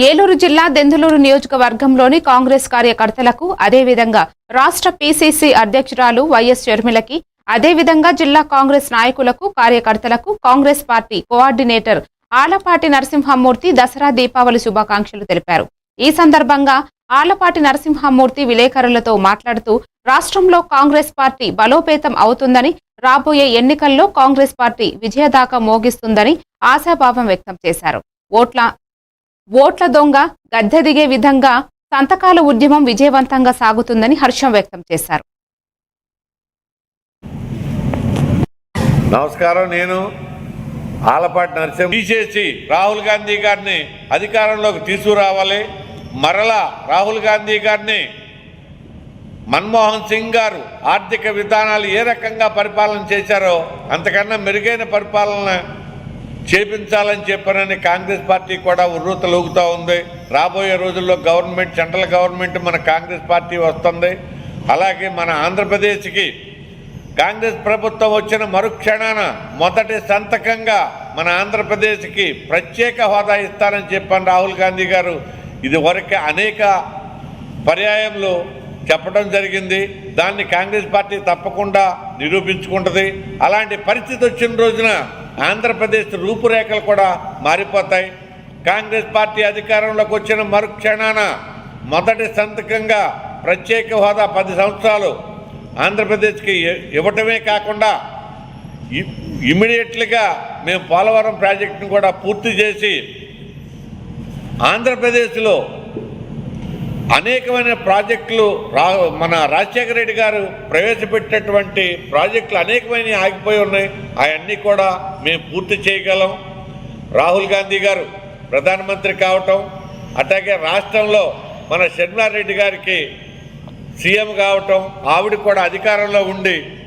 ఏలూరు జిల్లా దెందులూరు నియోజకవర్గంలోని కాంగ్రెస్ కార్యకర్తలకు అదేవిధంగా రాష్ట్ర పీసీసీ అధ్యక్షురాలు వైఎస్ షర్మిలకి అదేవిధంగా జిల్లా కాంగ్రెస్ నాయకులకు కార్యకర్తలకు కాంగ్రెస్ పార్టీ కోఆర్డినేటర్ ఆలపాటి నరసింహమూర్తి దసరా దీపావళి శుభాకాంక్షలు తెలిపారు. ఈ సందర్భంగా ఆలపాటి నరసింహమూర్తి విలేకరులతో మాట్లాడుతూ రాష్ట్రంలో కాంగ్రెస్ పార్టీ బలోపేతం అవుతుందని రాబోయే ఎన్నికల్లో కాంగ్రెస్ పార్టీ విజయదాకా మోగిస్తుందని ఆశాభావం వ్యక్తం చేశారు. ఓట్ల ఓట్ల దొంగ గద్దె దిగే విధంగా సంతకాల ఉద్యమం విజయవంతంగా సాగుతుందని హర్షం వ్యక్తం చేశారు. నమస్కారం నేను ఆలపాటి నరసింహ తీసేసి రాహుల్ గాంధీ గారిని అధికారంలోకి తీసుకురావాలి. మరలా రాహుల్ గాంధీ గారిని మన్మోహన్ సింగ్ గారు ఆర్థిక విధానాలు ఏ రకంగా పరిపాలన చేశారో అంతకన్నా మెరుగైన పరిపాలన చేపించాలని చెప్పారని కాంగ్రెస్ పార్టీ కూడా ఉర్రూతలూగుతూ ఉంది. రాబోయే రోజుల్లో గవర్నమెంట్ సెంట్రల్ గవర్నమెంట్ మన కాంగ్రెస్ పార్టీ వస్తుంది. అలాగే మన ఆంధ్రప్రదేశ్కి కాంగ్రెస్ ప్రభుత్వం వచ్చిన మరుక్షణాన మొదటి సంతకంగా మన ఆంధ్రప్రదేశ్కి ప్రత్యేక హోదా ఇస్తారని చెప్పాను రాహుల్ గాంధీ గారు. ఇదివరకు అనేక పర్యాయంలో చెప్పడం జరిగింది. దాన్ని కాంగ్రెస్ పార్టీ తప్పకుండా నిరూపించుకుంటుంది. అలాంటి పరిస్థితి వచ్చిన రోజున ఆంధ్రప్రదేశ్ రూపురేఖలు కూడా మారిపోతాయి. కాంగ్రెస్ పార్టీ అధికారంలోకి వచ్చిన మరుక్షణాన మొదటి సంతకంగా ప్రత్యేక హోదా పది సంవత్సరాలు ఆంధ్రప్రదేశ్కి ఇవ్వటమే కాకుండా ఇమ్మీడియట్లీగా మేము పోలవరం ప్రాజెక్టును కూడా పూర్తి చేసి ఆంధ్రప్రదేశ్లో అనేకమైన ప్రాజెక్టులు రా మన రాజశేఖర రెడ్డి గారు ప్రవేశపెట్టినటువంటి ప్రాజెక్టులు అనేకమైన ఆగిపోయి ఉన్నాయి. అవన్నీ కూడా మేము పూర్తి చేయగలం. రాహుల్ గాంధీ గారు ప్రధానమంత్రి కావటం అట్లాగే రాష్ట్రంలో మన షర్మారెడ్డి గారికి సీఎం కావటం ఆవిడ కూడా అధికారంలో ఉండి